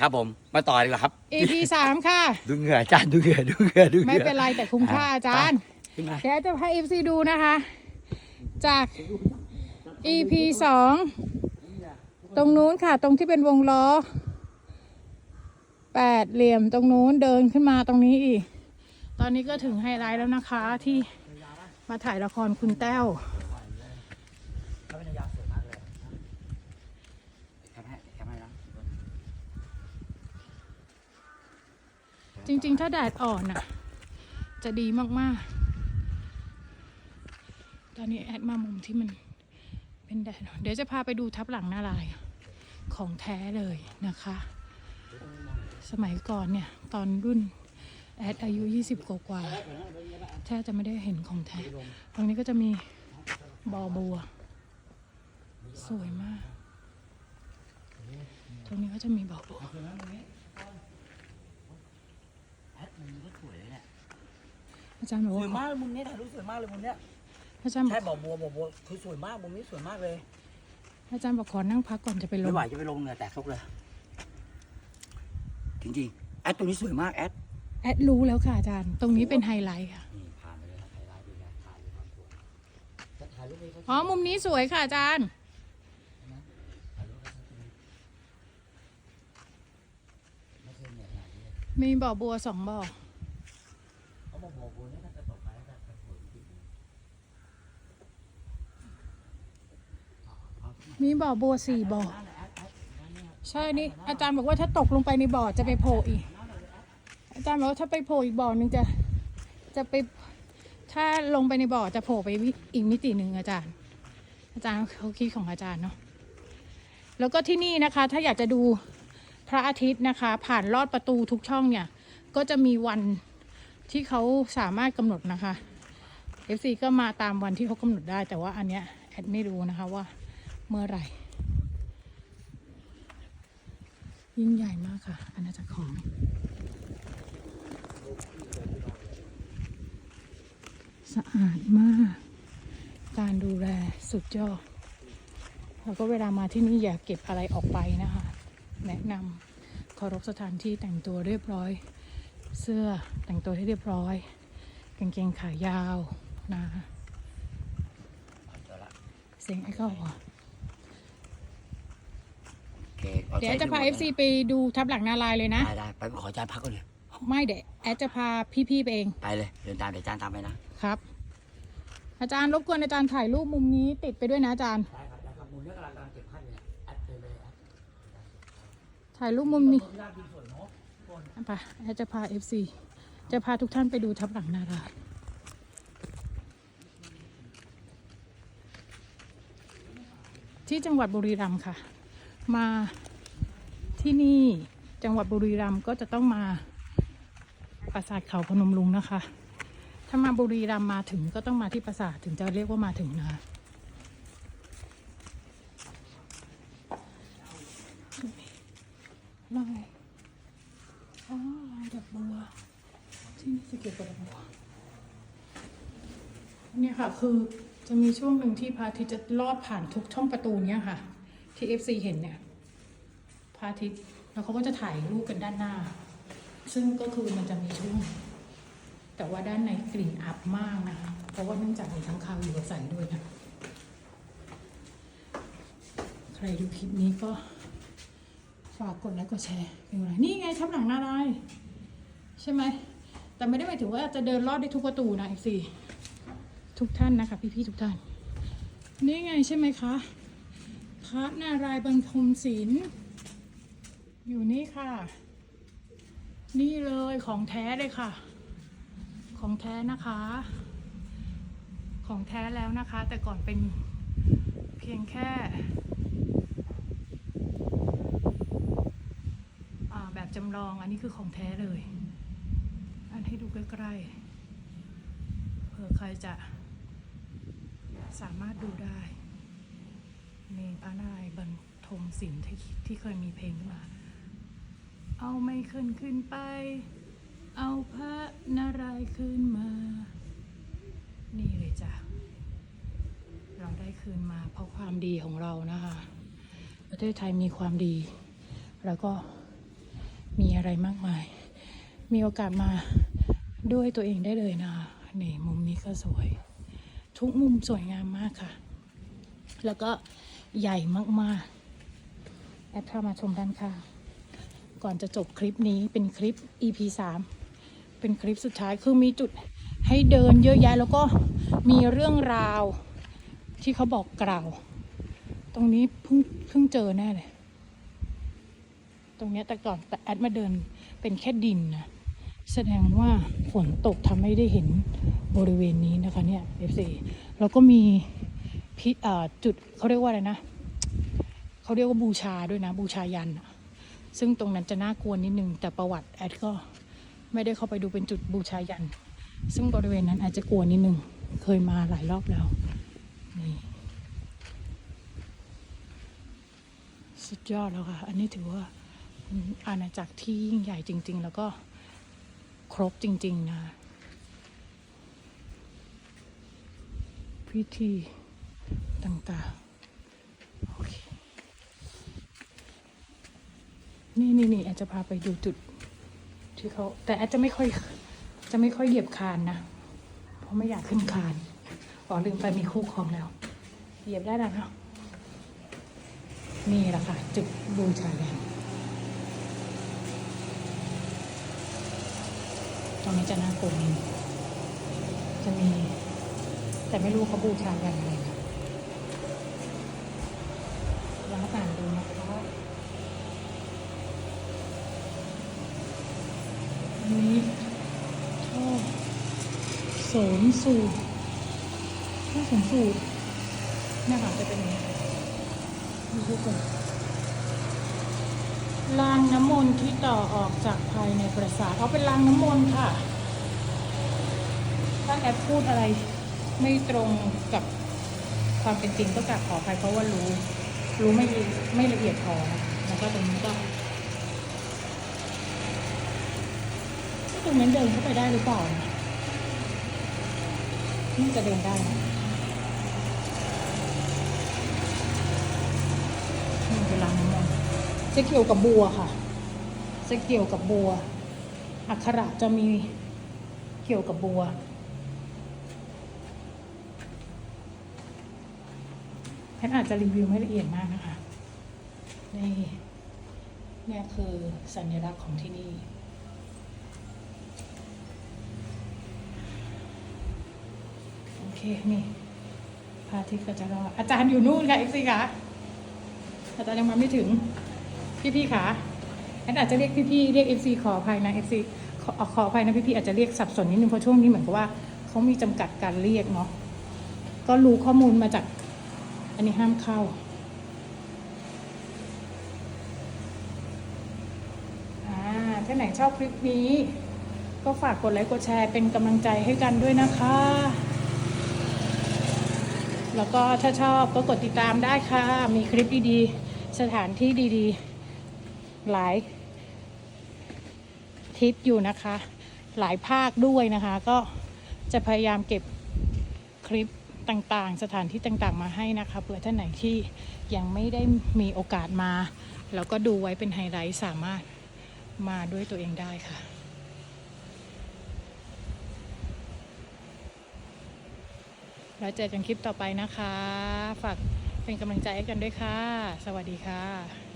ครับผมมาต่อดีกว่าครับ EP สามค่ะ ดูเหงื่ออาจารย์ดูเหงื่อดูเหงื่อดูเหงื่อไม่เป็นไรแต่คุ้มค่าอาจารย์ ขึ้นมา เดี๋ยวจะให้ FC ดูนะคะ จาก EP สองตรงนู้นค่ะ ตรงที่เป็นวงล้อแปดเหลี่ยมตรงนู้นเดินขึ้นมาตรงนี้อีก ตอนนี้ก็ถึงไฮไลท์แล้วนะคะที่มาถ่ายละครคุณแต้ว เขาเป็นยาสวยมากเลยทำให้ทำให้นะ จริง ๆ ถ้าแดดอ่อนอะ จะดีมาก ๆ ตอนนี้แอดมามุมที่มันเป็นแดด เดี๋ยวจะพาไปดูทับหลังหน้าลายของแท้เลยนะคะ สมัยก่อนเนี่ย ตอนรุ่นแอดอายุ 20 กว่าๆแทบจะไม่ได้เห็นของแท้ ตรงนี้ก็จะมีบอบัว สวยมาก ตรงนี้ก็จะมีบอบัว มันก็สวยเลยเนี่ยอาจารย์บอกสว่าวยมากมุมนี้ถ่ายรูปสวยมากเลยมุมเนี้ยอาจารย์บอใช่กบ่อบัวบ่อบัวคือสวยมากมุมนี้สวยมากเลยอาจารย์บอกขอนั่งพักก่อนจะไปลไม่งไหวจะไปลงเหงื่อแตกทุกเลย จริงๆแอดตรงนี้สวยมากแอดแอดรู้แล้วค่ะอาจารย์ ตรงนี้เป็นไฮไลท์ค่ะนี่ผ่านไปเลยนะถ่ายไลฟ์ดูนะถ่ายความสวยจะถ่ายรูปนี้ก็อ๋อมุมนี้สวยค่ะอาจารย์ ไม่เคยเหนื่อยขนาดนี้เลย มีบ่อบัวสองบ่อเขาบอกบ่อบัวนี่ถ้าจะตกไปแล้วจะสวจริงมีบ่อบัวสี่บ่อใช่นี่อาจารย์บอกว่าถ้าตกลงไปในบ่อจะไปโผล่อีก อาจารย์บอกว่าถ้าไปโผล่อีกบ่อหนึงจะจะไปถ้าลงไปในบ่อจะโผล่ไปอีกมิติหนึ่งอาจารย์ อาจารย์เขาคิดของอาจารย์เนาะแล้วก็ที่นี่นะคะ ถ้าอยากจะดู ระอาทิตย์นะคะ ผ่านลอดประตูทุกช่องเนี่ย ก็จะมีวันที่เขาสามารถกำหนดนะคะ FC ก็มาตามวันที่เขากำหนดได้ แต่ว่าอันเนี้ยแอดไม่รู้นะคะว่าเมื่อไหร่ ยิ่งใหญ่มากค่ะอาณาจักรของสะอาดมาก การดูแลสุดยอด แล้วก็เวลามาที่นี่อย่าเก็บอะไรออกไปนะคะ แนะนำ เคารพสถานที่แต่งตัวเรียบร้อย เสื้อแต่งตัวให้เรียบร้อยกางเกงขายาวนะคะๆเจอละเสียงไอ้เข้าหัวโอเคอาเดี๋ยวจะพาใช้ FC ไปดูทับหลังนาลายเลยนะ ได้ได้ไปขออาจารย์พักก่อนเลยไม่เดี๋ยวแอดจะพาพี่ๆไปเอง ไปเลยเดินตามเดี๋ยวอาจารย์ตามไปนะครับ อาจารย์รบกวนอาจารย์ถ่ายรูปมุมนี้ติดไปด้วยนะอาจารย์ได้ครับได้ครับมุมนี้กำลังกำลังเก็บภาพอยู่เนี่ยแอดเดินเลยแอด ถ่ายรูปมุมนี้มุมด้านดีสวยเนาะไปแอดจะพา FC จะพาทุกท่านไปดูทับหลังนาราที่จังหวัดบุรีรัมย์ค่ะ มาที่นี่จังหวัดบุรีรัมย์ก็จะต้องมาปราสาทเขาพนมลุงนะคะ ถ้ามาบุรีรัมย์มาถึงก็ต้องมาที่ปราสาทถึงจะเรียกว่ามาถึงนะคะ ลายอ๋อลายดอกบัว ที่นี่จะเกี่ยวกับดอกบัวเนี่ยค่ะ คือจะมีช่วงหนึ่งที่พระอาทิตย์จะลอดผ่านทุกช่องประตูเนี่ยค่ะ ที่ FC เห็นเนี่ยพระอาทิตย์แล้วเขาก็จะถ่ายรูปกันด้านหน้า ซึ่งก็คือมันจะมีช่วง แต่ว่าด้านในกลิ่นอับมากนะคะเพราะว่าเนื่องจากมีทั้งคาวอยู่อาศัยด้วยนะใครดูคลิปนี้ก็ ฝากกดไลค์กดแชร์เป็นไรนี่ไงทับหลังหน้าลายใช่ไหม แต่ไม่ได้หมายถึงว่าจะเดินลอดได้ทุกประตูนะ FC ทุกท่านนะคะพี่ๆทุกท่าน นี่ไงใช่ไหมคะพระนารายณ์บรรทมศิลป์อยู่นี่ค่ะ นี่เลยของแท้เลยค่ะ ของแท้นะคะ ของแท้แล้วนะคะ แต่ก่อนเป็นเพียงแค่อ่าแบบ จำลองอันนี้คือของแท้เลย อันให้ดูใกล้ๆ เผื่อใครจะสามารถดูได้นี่พระนายบรรทมศิลป์ที่เคยมีเพลงขึ้นมา เอาไม่ขึ้นขึ้นไป เอาพระนารายณ์ขึ้นมา นี่เลยจ้ะ เราได้คืนมาเพราะความดีของเรานะคะ ประเทศไทยมีความดี แล้วก็ มีอะไรมากมาย มีโอกาสมาด้วยตัวเองได้เลยนะนี่มุมนี้ก็สวย ทุกมุมสวยงามมากค่ะ แล้วก็ใหญ่มากๆ แอดพามาชมด้านข้างก่อนจะจบคลิปนี้เป็นคลิป EP 3เป็นคลิปสุดท้ายคือมีจุดให้เดินเยอะแยะแล้วก็มีเรื่องราวที่เขาบอกกล่าว ตรงนี้เพิ่งเพิ่งเจอแน่เลย ตรงนี้แต่ก่อนแต่แอดมาเดินเป็นแค่ดินนะแสดงว่าฝนตกทำให้ได้เห็นบริเวณนี้นะคะเนี่ย F4 แล้วก็มีพิจุดเขาเรียกว่าอะไรนะเขาเรียกว่าบูชาด้วยนะ บูชายัน ซึ่งตรงนั้นจะน่ากลัวนิดนึง แต่ประวัติแอดก็ไม่ได้เข้าไปดูเป็นจุดบูชายัน ซึ่งบริเวณนั้นอาจจะกลัวนิดนึง เคยมาหลายรอบแล้วนี่สุดยอดแล้วค่ะ อันนี้ถือว่า อาณาจักรที่ยิ่งใหญ่จริง ๆ แล้วก็ครบจริง ๆ นะ พิธีต่างๆ โอเค นี่นี่นี่อาจจะพาไปดูจุดที่เขาแต่อาจจะไม่ค่อยจะไม่ค่อยเหยียบคานนะ เพราะไม่อยากขึ้นคานอ๋อลืมไปมีคู่ครองแล้ว เหยียบได้แล้วเนาะนี่แหละค่ะ จุดบูชายันตรง นี้จะน่ากลัวนิดจะมี แต่ไม่รู้เขาบูชายันอะไรนะลองอ่านดูนะคะอันนี้ท่อโสมสูตรท่อโสมสูตรเนี่ยค่ะจะเป็นอย่างนี้ดูก่อน รางน้ำมนต์ที่ต่อออกจากภายในปราสาทเขาเป็นรางน้ำมนต์ค่ะ ถ้าแอปพูดอะไรไม่ตรงกับความเป็นจริงก็กราบขออภัยเพราะว่ารู้รู้ไม่ไม่ละเอียดพอแล้วก็ตรงนี้ก็ตรงนั้นเดินเข้าไปได้หรือเปล่านี่จะเดินได้นะ นี่เป็นรางน้ำมนต์ จะเกี่ยวกับบัวค่ะ จะเกี่ยวกับบัว อักขระจะมีเกี่ยวกับบัว แพทอาจจะรีวิวไม่ละเอียดมากนะคะ นี่เนี่ยคือสัญลักษณ์ของที่นี่โอเคนี่พระอาทิตย์ก็จะรออาจารย์อยู่นู่นค่ะเอ็กซี่คะอาจารย์ยังมาไม่ถึง พี่ๆค่ะแอนอาจจะเรียกพี่ๆเรียก FC ขออภัยนะ FC ขอขออภัยนะพี่ๆอาจจะเรียกสับสนนิดนึงเพราะช่วงนี้เหมือนกับว่าเขามีจำกัดการเรียกเนาะก็รู้ข้อมูลมาจาก อันนี้ห้ามเข้า อ่าถ้าไหนชอบคลิปนี้ ก็ฝากกดไลค์กดแชร์เป็นกำลังใจให้กันด้วยนะคะ แล้วก็ถ้าชอบก็กดติดตามได้ค่ะ มีคลิปดีๆ สถานที่ดีๆ หลาย ทิศอยู่นะคะ หลายภาคด้วยนะคะ ก็จะพยายามเก็บคลิปต่างๆ สถานที่ต่างๆ มาให้นะคะเผื่อท่านไหนที่ยังไม่ได้มีโอกาสมา แล้วก็ดูไว้เป็นไฮไลท์สามารถมาด้วยตัวเองได้ค่ะแล้วเจอกันคลิปต่อไปนะคะ ฝากเป็นกำลังใจให้กันด้วยค่ะ สวัสดีค่ะ